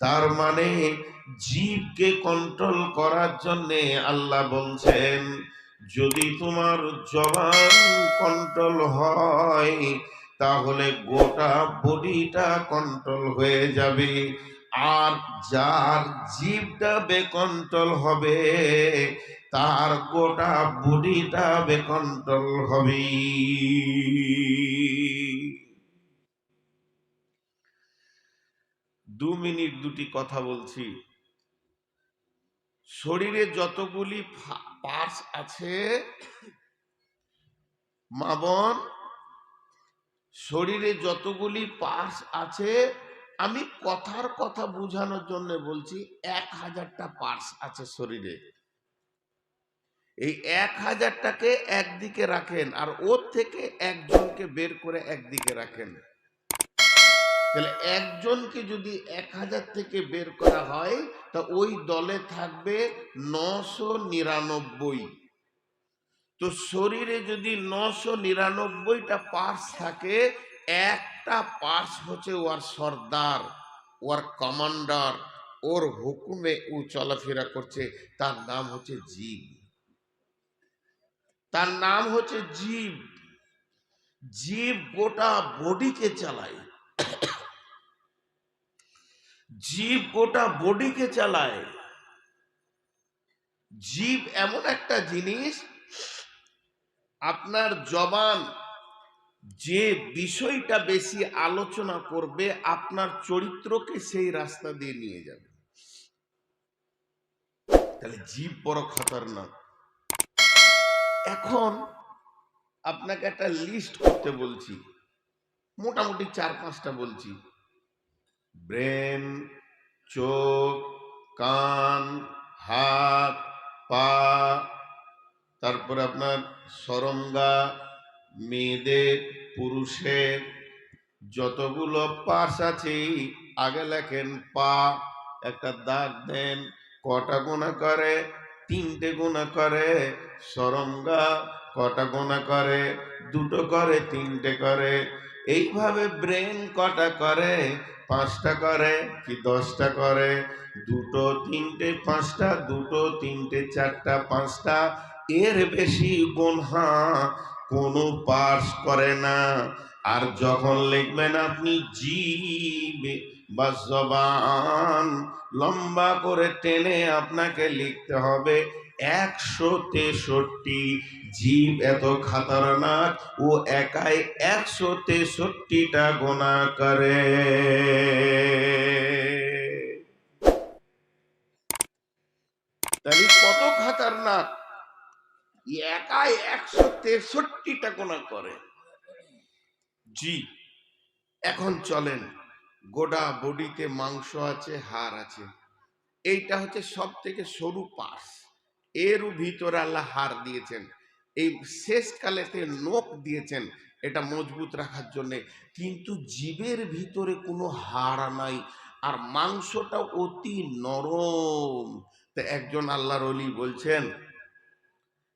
তার মানে জীবকে কন্ট্রোল করার জন্যে আল্লাহ বলছেন, যদি তোমার জবান কন্ট্রোল হয়, তাহলে গোটা বডিটা কন্ট্রোল হয়ে যাবে। আর যার জীবটা বেকন্ট্রোল হবে, তার গোটা বডিটা বেকন্ট্রোল হবে দু মিনিট দুটি কথা বলছি। শরীরে যতগুলি পার্টস আছে মাবন শরীরে যতগুলি পার্টস আছে, আমি কথার কথা বোঝানোর জন্য বলছি, এক হাজারটা পার্স আছে শরীরে। এই এক হাজারটাকে একদিকে রাখেন আর ওর থেকে একজনকে বের করে একদিকে রাখেন। তাহলে একজনকে যদি এক হাজার থেকে বের করা হয়, তা ওই দলে থাকবে নশো নিরানব্বই। তো শরীরে যদি নশো নিরানব্বইটা পার্স থাকে, একটা পার্স হচ্ছে ওর সর্দার, ওর কমান্ডার ওর হুকুমে ও চলাফেরা করছে, তার নাম হচ্ছে জীব তার নাম হচ্ছে জীব জীব গোটা বডিকে চালায়। জীব গোটা বডিকে চালায়। জীব এমন একটা জিনিস, আপনার জবান যে বিষয়টা বেশি আলোচনা করবে, আপনার চরিত্রকে সেই রাস্তা দিয়ে নিয়ে যাবে। তাহলে জীব বড় খতরনাক। এখন আপনাকে একটা লিস্ট করতে বলছি, মোটামুটি চার পাঁচটা বলছি। ব্রেন, চোখ, কান, হাত, পা, তারপরে আপনার সরঙ্গা, মেয়েদের, পুরুষের, যতগুলো পাশ আছে, আগে লেখেন পা, একটা দাগ দেন, কটা গোনা করে, তিনটে গোনা করে, সরঙ্গা, কটা গোনা করে, দুটো করে, তিনটে করে, এইভাবে ব্রেন কটা করে পাঁচটা করে কি দশটা করে? দুটো, তিনটে, পাঁচটা, দুটো, তিনটে, চারটা, পাঁচটা। এর বেশি গোনহা কোনো পাস করে না। আর যখন লিখবেন আপনি জীব বা জবান, লম্বা করে টেনে আপনাকে লিখতে হবে। একশো তেষট্টি জীব এত খাতারনাক ও একাই একশো তেষট্টিটা গোনা করে। তাহলে কত খাতারনাক? একাই একশো তেষট্টিটা গোনা করে। জি, এখন চলেন গোডা বডিতে মাংস আছে, হাড় আছে। এইটা হচ্ছে সব থেকে সরু পাশ এরও ভিতরে আল্লাহ হাড় দিয়েছেন। এই শেষকালেতে নোক দিয়েছেন এটা মজবুত রাখার জন্যে। কিন্তু জীবের ভিতরে কোনো হাড় নাই আর মাংসটা অতি নরম। তা একজন আল্লাহর অলি বলছেন,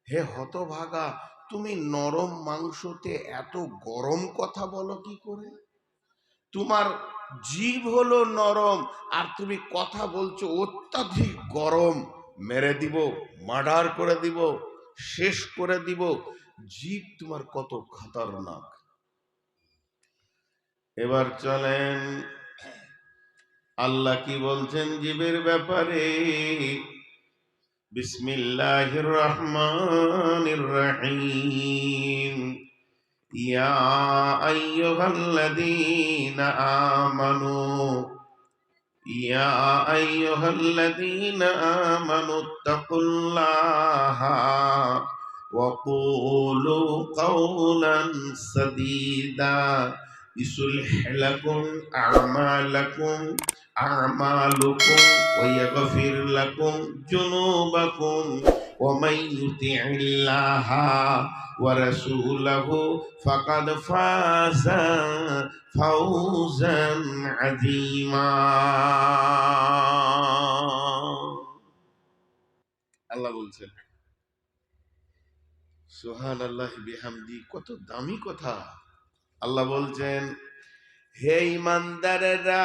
হে হতভাগা, তুমি নরম মাংসতে এত গরম কথা বলো কি করে? তোমার জীব হলো নরম আর তুমি কথা বলছো অত্যাধিক গরম। মেরে দিব, মার্ডার করে দিব, শেষ করে দিব। জীব তোমার কত খতরনাক। এবার চলেন, আল্লাহ কি বলছেন জীবের ব্যাপারে? বিসমিল্লাহির রহমানির রহিম। ইয়া আইয়ুহাল্লাযীনা আমানু يا أيها الذين آمنوا اتقوا الله وقولوا قولا سديدا يصلح لكم أعمالكم أعمالكم ويغفر لكم جنوبكم ومن يطع الله ورسوله فقد فاز فوزا عظيما আল্লাহ বলছেন সুহান আল্লাহ বিহামদি কত দামি কথা আল্লাহ বলছেন হে ইমানদারেরা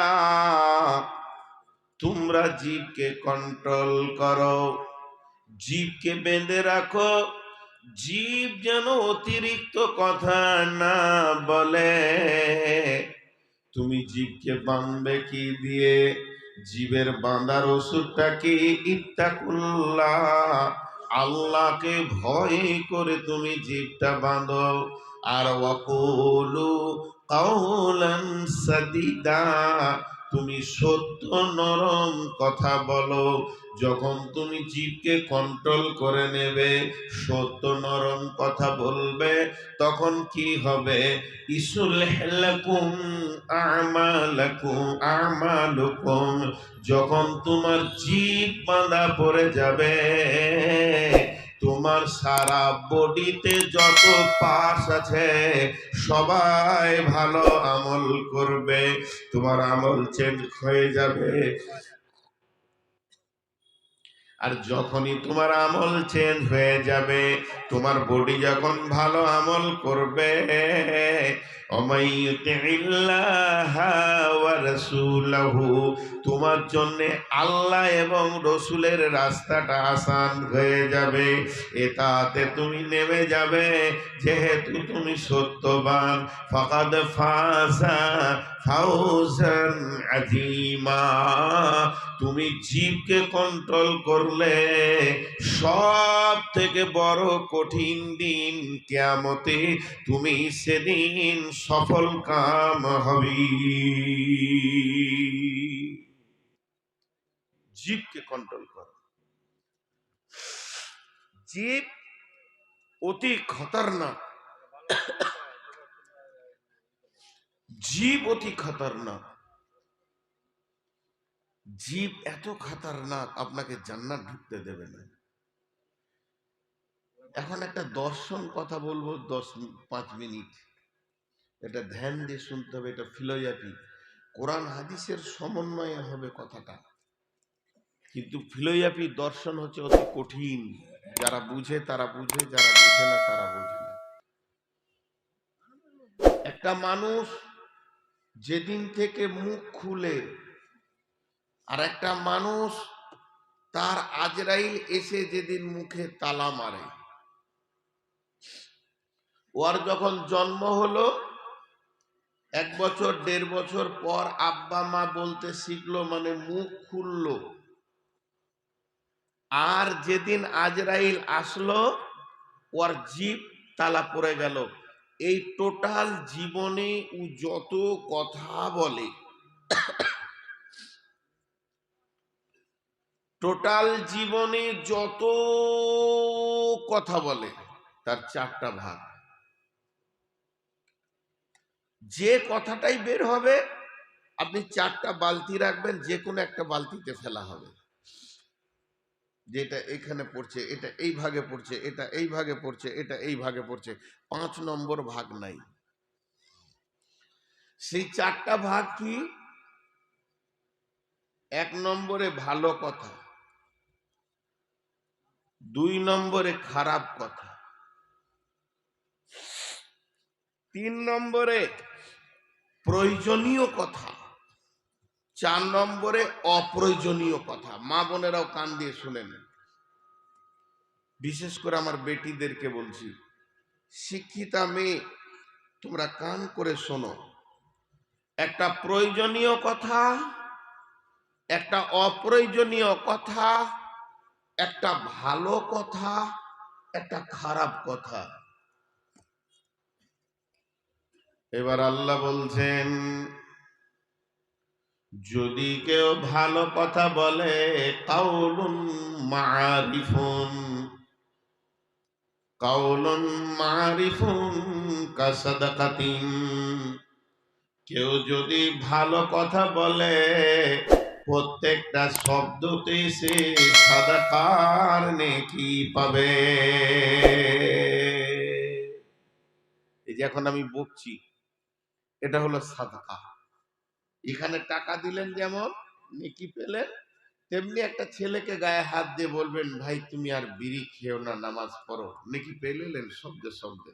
তোমরা জীবকে কন্ট্রোল করো জীবকে বেঁধে রাখো। জীব যেন অতিরিক্ত কথা না বলে। তুমি জীবকে বাঁধবে কি দিয়ে? জীবের বাঁধার ওষুধটা কি ইত্তাকুল্লাহ? আল্লাহকে ভয় করে তুমি জীবটা বাঁধো। আর ওয়াকুলু কাউলান সাদিদা, তুমি সত্য নরম কথা বলো। যখন তুমি জীবকে কন্ট্রোল করে নেবে, সত্য নরম কথা বলবে, তখন কি হবে? যখন তোমার জীব বাঁধা পড়ে যাবে, তোমার সারা বডিতে যত পাশ আছে, সবাই ভালো আমল করবে। তোমার আমল চেঞ্জ হয়ে যাবে। আর যখনই তোমার আমল চেঞ্জ হয়ে যাবে তোমার বডি যখন ভালো আমল করবে রাসূলাহু তোমার জন্য আল্লাহ এবং রসুলের রাস্তাটা আসান হয়ে যাবে এটাতে তুমি নেমে যাবে, যেহেতু তুমি সত্যবান। ফাকাদ ফাসা ফাউজান আজিমা তুমি জীবকে কন্ট্রোল করলে সব থেকে বড় কঠিন দিন কেমতে তুমি সেদিন সফল কাম হবি। জীবকে কন্ট্রোল করো। জীব অতি খতরনাক। জীব অতি খতরনাক। জীব এত খতরনাক, আপনাকে জান্নাত ঢুকতে দেবে না। এখন একটা দর্শন কথা বলব, দশ, পাঁচ মিনিট। এটা ধ্যান দিয়ে শুনতে হবে, এটা ফিলোজাফি। কোরআন হাদিসের সমন্বয়ে হবে কথাটা। কিন্তু ফিলোজাফি দর্শন হচ্ছে অতি কঠিন। যারা বুঝে, তারা বুঝে, যারা বুঝে না, তারা বুঝে না। একটা মানুষ যেদিন থেকে মুখ খুলে আর একটা মানুষ তার আজরাইল এসে যেদিন মুখে তালা মারে। ওর যখন জন্ম হলো এক বছর, দেড় বছর পর আব্বা মা বলতে শিখলো মানে মুখ খুললো। আর যেদিন আজরাইল আসলো, ওর জীব তালা পড়ে গেল। এই টোটাল জীবনে ও যত কথা বলে, টোটাল জীবনে যত কথা বলে, তার চারটা ভাগ। যে কথাটাই বের হবে, আপনি চারটা বালতি রাখবেন যে কোনো একটা বালতিতে ফেলা হবে। যেটা এখানে পড়ছে, এটা এই ভাগে পড়ছে, এটা এই ভাগে পড়ছে, এটা এই ভাগে পড়ছে, পাঁচ নম্বর ভাগ নাই। সেই চারটা ভাগ কি? এক নম্বরে ভালো কথা, দুই নম্বরে খারাপ কথা, তিন নম্বরে প্রয়োজনীয় কথা। চার নম্বরে অপ্রয়োজনীয় কথা। মা বোনেরাও কান দিয়ে শুনে নেন বিশেষ করে আমার বেটিদেরকে বলছি, শিক্ষিতা মেয়ে, তোমরা কান করে শোনো। একটা প্রয়োজনীয় কথা, একটা অপ্রয়োজনীয় কথা, একটা ভালো কথা, একটা খারাপ কথা। এবার আল্লাহ বলছেন, যদি কেউ ভালো কথা বলে, কাউলুন মারিফুন কাউলুন মারিফুন কাসাদাকাতিন। কেউ যদি ভালো কথা বলে, প্রত্যেকটা শব্দতে সে সাদাকার নেকি পাবে। এই যে এখন আমি বকছি। এটা হলো সাদাকা। এখানে টাকা দিলেন যেমন, নেকি পেলেন, তেমনি একটা ছেলেকে গায়ে হাত দিয়ে বলবেন, ভাই, তুমি আর বিড়ি খেও না, নামাজ পড়ো। নেকি পেলেন শব্দে শব্দে।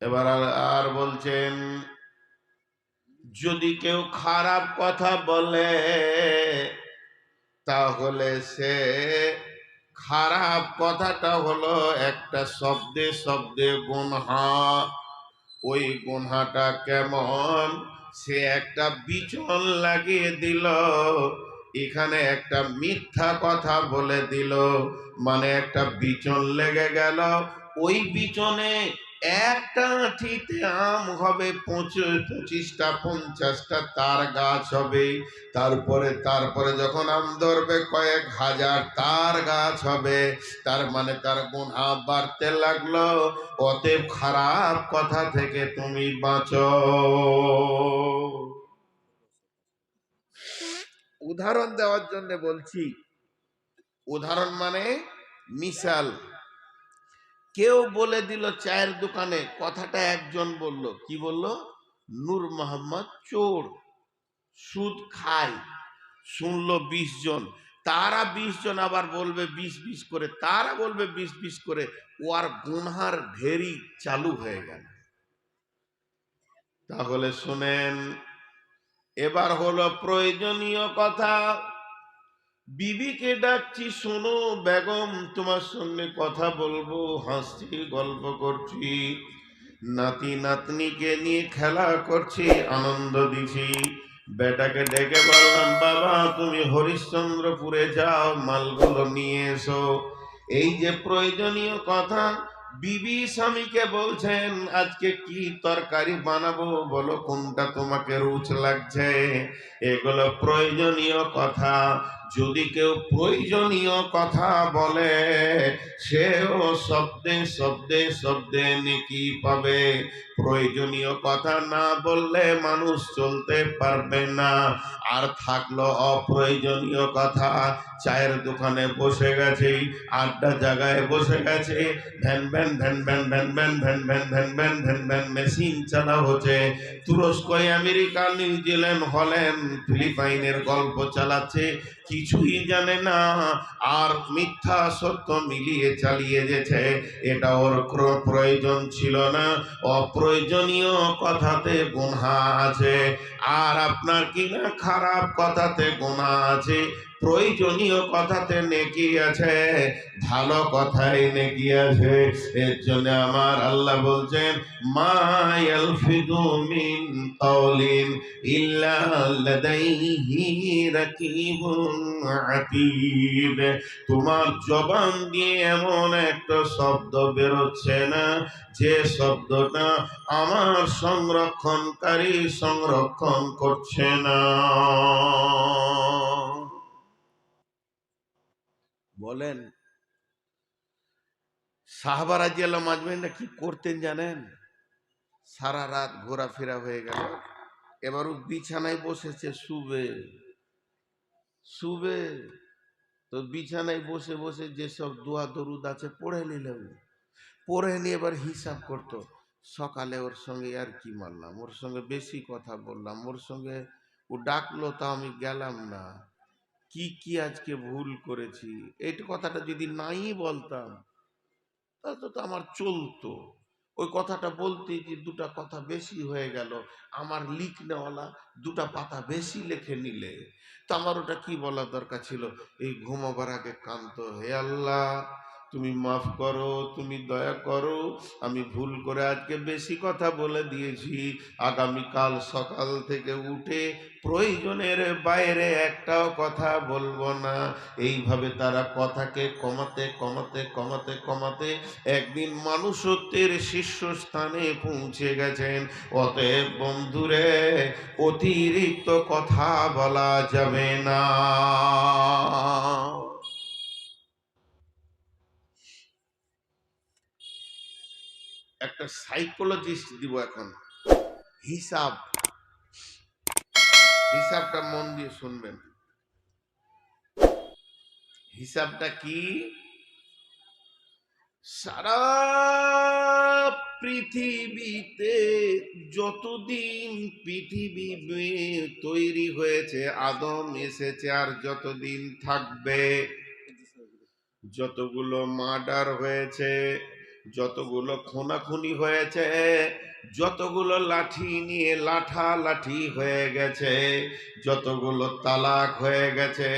এবার আর- বলছেন, যদি কেউ খারাপ কথা বলে, তাহলে সে খারাপ কথাটা হলো একটা শব্দে শব্দে গুনহা। ওই গুনহাটা কেমন? সে একটা বিচন লাগিয়ে দিল। এখানে একটা মিথ্যা কথা বলে দিল। মানে একটা বিচন লেগে গেল। ওই বিচনে একটা আঠিতে আম হবে পঁচিশ পঁচিশটা, পঞ্চাশটা, তার গাছ হবে। তারপরে তারপরে যখন আম ধরবে কয়েক হাজার, তার গাছ হবে। তার মানে তার গুণা বাড়তে লাগল। অতএব খারাপ কথা থেকে তুমি বাঁচো। উদাহরণ দেওয়ার জন্য বলছি, উদাহরণ মানে মিসাল কেউ বলে দিল চায়ের দোকানে, কথাটা একজন বলল, কি বলল? নূর মোহাম্মদ চোর, সুদ খায়। শুনলো বিশ জন, তারা বিশ জন আবার বলবে বিশ বিশ করে, তারা বলবে বিশ বিশ করে, ও আর গুনহার ঢেরি চালু হয়ে গেল। তাহলে শুনেন, এবার হলো প্রয়োজনীয় কথা। বিবিকে ডাকছি, শোনো বেগম, তোমার সঙ্গে কথা বলব, হাসছি, গল্প করছি, নাতি নাতনিকে নিয়ে খেলা করছি, আনন্দ দিছি। বেটাকে ডেকে বললাম, বাবা, তুমি হরিশ্চন্দ্রপুরে যাও, মালগুলো নিয়ে এসো। এই যে প্রয়োজনীয় কথা, বিবি স্বামীকে বলছেন, আজকে কি তরকারি বানাবো? বলো, কোনটা তোমাকে রুচ লাগছে? এগুলো প্রয়োজনীয় কথা। যদি কেউ প্রয়োজনীয় কথা বলে সেও শব্দে শব্দে শব্দে নেকি পাবে প্রয়োজনীয় কথা না বললে মানুষ চলতে পারবে না আর থাকল অপ্রয়োজনীয় কথা চায়ের দোকানে বসে গেছে আড্ডা জায়গায় বসে গেছে ভ্যান ভ্যান ভ্যান ভ্যান ভ্যান ভ্যান ভ্যান ভ্যান ভ্যান ভ্যান ভ্যান ভ্যান মেশিন চালা হচ্ছে তুরস্ক আমেরিকা নিউজিল্যান্ড হল্যান্ড ফিলিপাইনের গল্প চালাচ্ছে কিছুই জানে না, আর মিথ্যা সত্য মিলিয়ে চালিয়ে যেছে, এটা ওর প্রয়োজন ছিল না। অপ্রয়োজনীয় কথাতে গুণা আছে, আর আপনার কিনা খারাপ কথাতে গুণা আছে? প্রয়োজনীয় কথাতে নেকি আছে, ভালো কথাই নেকি আছে। এর জন্য আমার আল্লাহ বলছেন, মা ইয়ালফিদু মিন কাওলিন ইল্লা লাদাইহি রাকিবুন আতীদ তোমার জবান দিয়ে এমন একটা শব্দ বেরোচ্ছে না, যে শব্দটা আমার সংরক্ষণকারী সংরক্ষণ করছে না। বলেন সাহাবারা জিয়াল্লাহ মাজমাইনরা কি করতেন জানেন? সারা রাত ঘোরাফেরা হয়ে গেল। এবার ও বিছানায় বসেছে শুবে। শুবে? তো বিছানায় বসে বসে যেসব দোয়া দরুদ আছে পড়ে নিলেন। পড়ে নিয়ে এবার হিসাব করতো, সকালে ওর সঙ্গে আর কি মারলাম? ওর সঙ্গে বেশি কথা বললাম। ওর সঙ্গে ও ডাকলো তা আমি গেলাম না। কি কি আজকে ভুল করেছি? এই কথাটা যদি নাই বলতাম, তাহলে তো আমার চলতো। ওই কথাটা বলতে যে দুটা কথা বেশি হয়ে গেল। আমার লিখ নেওয়ালা দুটা পাতা বেশি লেখে নিলে। তো আমার ওটা কি বলা দরকার ছিল? এই ঘুমাবার আগে কান্ত হে আল্লাহ। তুমি মাফ করো, তুমি দয়া করো, আমি ভুল করে আজকে বেশি কথা বলে দিয়েছি। আগামীকাল সকাল থেকে উঠে প্রয়োজনের বাইরে একটাও কথা বলব না। এইভাবে তারা কথাকে কমাতে কমাতে কমাতে কমাতে একদিন মানুষত্বের শীর্ষস্থানে পৌঁছে গেছেন। অতএব বন্ধুরে, অতিরিক্ত কথা বলা যাবে না। একটা সাইকোলজিস্ট দিব এখন। হিসাব। হিসাবটা মন দিয়ে শুনবেন। হিসাবটা কি? সারা পৃথিবীতে যতদিন পৃথিবী তৈরি হয়েছে আদম এসেছে আর যতদিন থাকবে যতগুলো মার্ডার হয়েছে যতগুলো খুনাখুনি হয়েছে, যতগুলো লাঠি নিয়ে লাঠা লাঠি হয়ে গেছে, যতগুলো তালাক হয়ে গেছে,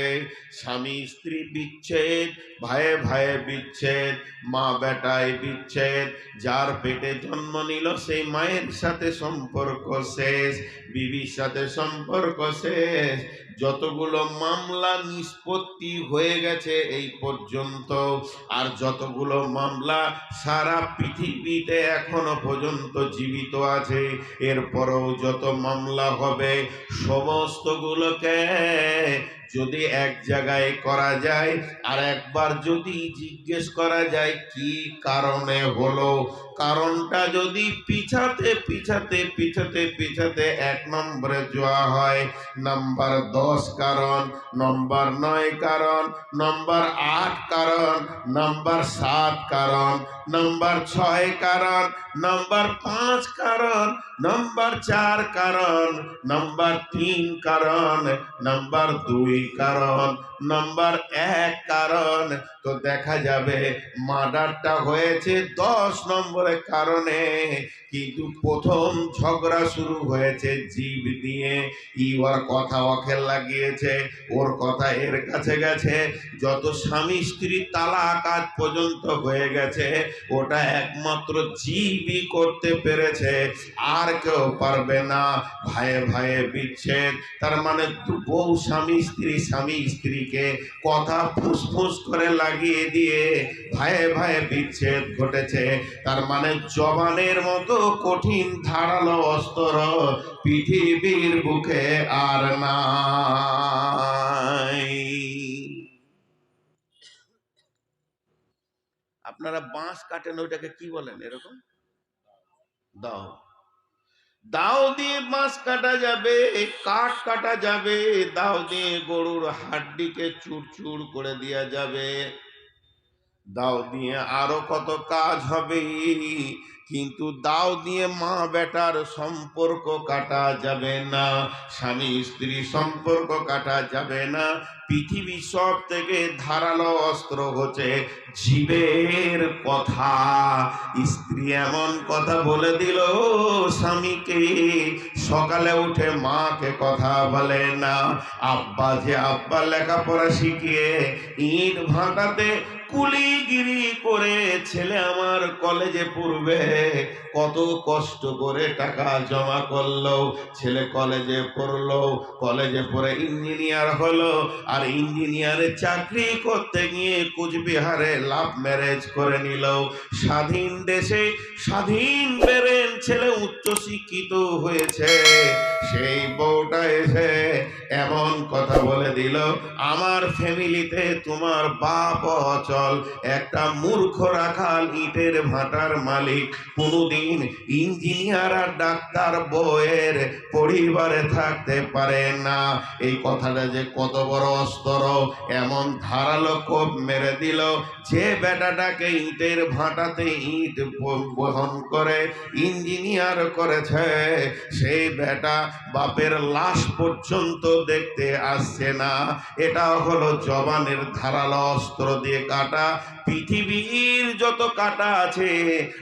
স্বামী স্ত্রী বিচ্ছেদ ভাইয়ে ভাইয়ে বিচ্ছেদ, মা বেটায় বিচ্ছেদ, যার পেটে জন্ম নিল সেই মায়ের সাথে সম্পর্ক শেষ, বিবির সাথে সম্পর্ক শেষ যতগুলো মামলা নিষ্পত্তি হয়ে গেছে এই পর্যন্ত, আর যতগুলো মামলা সারা পৃথিবীতে এখনও পর্যন্ত জীবিত আছে, এরপরেও যত মামলা হবে, সমস্তগুলোকে যদি এক জায়গায় করা যায়, আর একবার যদি জিজ্ঞেস করা যায়, কি কারণে হলো? কারণটা যদি পিছাতে পিছাতে পিছাতে পিছাতে এক নম্বরে যাওয়া হয়। নাম্বার দশ কারণ, নম্বর নয় কারণ, নম্বর আট কারণ, নম্বর সাত কারণ, নম্বর ছয় কারণ, নম্বর পাঁচ কারণ নম্বর চার কারণ নম্বর তিন কারণ নম্বর দুই কারণ। নম্বর এক কারণ তো দেখা যাবে, মার্ডারটা হয়েছে দশ নম্বরের কারণে। কিন্তু প্রথম ঝগড়া শুরু হয়েছে জীব দিয়ে ই ওর কথা ওকে লাগিয়েছে, ওর কথা এর কাছে গেছে। যত স্বামী স্ত্রী তালাক আজ পর্যন্ত হয়ে গেছে, ওটা একমাত্র জীবই করতে পেরেছে। আর কেউ পারবে না, ভাইয়ে ভাইয়ে বিচ্ছেদ। তার মানে বউ স্বামী স্ত্রী, স্বামী স্ত্রীকে কথা ফুসফুস করে লাগিয়ে দিয়ে ভাইয়ে ভাইয়ে বিচ্ছেদ ঘটেছে। তার মানে জবানের মতো কঠিন ধারালো অস্ত্র পৃথিবীর বুকে আর নাই। আপনারা বাঁশ কাটেন, ওইটাকে কি বলেন এরকম? দাও। দাও দিয়ে মাছ কাটা যাবে, কাঠ কাটা যাবে, দাও দিয়ে গরুর হাড্ডিকে চুর চুর করে দেওয়া যাবে। দাও দিয়ে আরও কত কাজ হবে কিন্তু দাও দিয়ে মা বেটার সম্পর্ক কাটা যাবে না। স্বামী স্ত্রী সম্পর্ক কাটা যাবে না। পৃথিবী সব থেকে ধারালো অস্ত্র হচ্ছে জীবের কথা। স্ত্রী এমন কথা বলে দিল, স্বামীকে সকালে উঠে মাকে কথা বলে না। আব্বা যে আব্বা লেখাপড়া শিখিয়ে ইট ভাটাতে কুলিগিরি করে ছেলে আমার কলেজে পড়বে। কত কষ্ট করে টাকা জমা করল। ছেলে কলেজে পড়ল কলেজে পড়ে ইঞ্জিনিয়ার হলো, আর ইঞ্জিনিয়ারে চাকরি করতে গিয়ে কুচবিহারে লাভ ম্যারেজ করে নিল। স্বাধীন দেশে স্বাধীন বেরেন ছেলে উচ্চ শিক্ষিত হয়েছে। সেই বউটা এসে এমন কথা বলে দিল, আমার ফ্যামিলিতে তোমার বাপ অচল, একটা মূর্খ রাখাল ইটের ভাটার মালিক। কোনোদিন ইঞ্জিনিয়ার আর ডাক্তার বউয়ের পরিবারে থাকতে পারে না। এই কথাটা যে কত বড় অস্তর এমন ধারালো কোপ মেরে দিল যে বেটাটাকে ইটের ভাটাতে ইট বহন করে ইঞ্জিনিয়ার করেছে। সেই বেটা বাপের লাশ পর্যন্ত দেখতে আসছে না। এটা হলো জবানের ধারালো অস্ত্র দিয়ে কাটা পৃথিবীর যত কাটা আছে,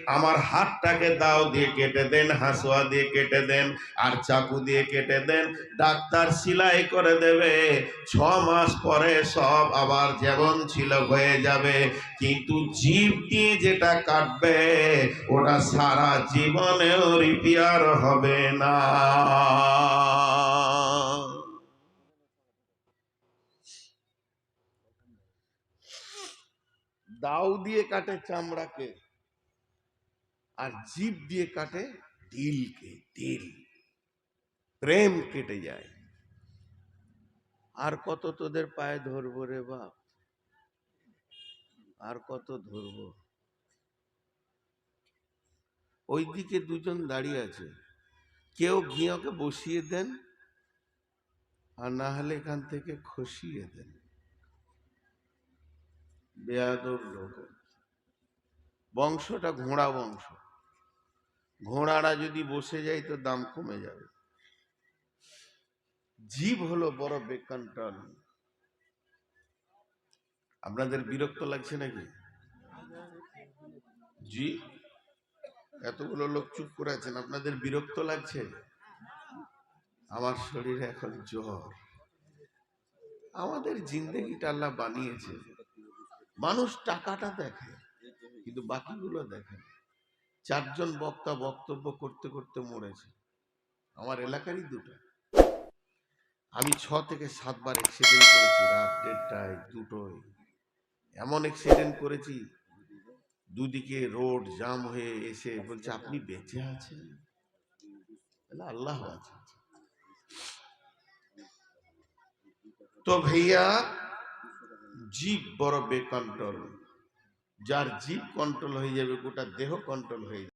আমার হাতটাকে দাও দিয়ে কেটে দেন, হাসুয়া দিয়ে কেটে দেন, আর চাকু দিয়ে কেটে দেন, ডাক্তার সেলাই করে দেবে। ছ মাস পরে সব আবার যেমন ছিল হয়ে যাবে। কিন্তু জীব দিয়ে যেটা কাটবে, ওটা সারা জীবনেও রিপেয়ার হবে না। দাও দিয়ে কাটে চামড়াকে আর জীব দিয়ে কাটে দিলকে দিল প্রেম কেটে যায়। আর কত তোদের পায়ে ধরবো রে বাপ? আর কত ধরবো? ওইদিকে দুজন দাঁড়িয়ে আছে। কেউ ঘিয়াকে বসিয়ে দেন আর না হলে এখান থেকে খসিয়ে দেন। বেয়াদব লোক। বংশটা ঘোড়া বংশ। ঘোড়ারা যদি বসে যায় তো দাম কমে যাবে। জীব হলো বড় বেকন্ট্রোল আপনাদের বিরক্ত লাগছে নাকি? জি? এতগুলো লোক চুপ করে আছেন, আপনাদের বিরক্ত লাগছে? আমার শরীরে এখন জ্বর। আমাদের জিন্দগিটা আল্লাহ বানিয়েছে। মানুষ টাকাটা দেখে, কিন্তু বাকিগুলো দেখে। চারজন বক্তা বক্তব্য করতে করতে মরেছে। আমার এলাকারই দুটো। আমি ছ থেকে সাতবার অ্যাক্সিডেন্ট করেছি, রাত দেড়টায়, দুটোয়। এমন অ্যাক্সিডেন্ট করেছি, দুদিকে রোড জাম হয়ে এসে বলছে, আপনি বেঁচে আছেন? আল্লাহ আছে। তো ভাইয়া জীব বড় বেকন্ট্রোল। যার জীব কন্ট্রোল হয়ে যাবে গোটা দেহ কন্ট্রোল হয়ে যাবে।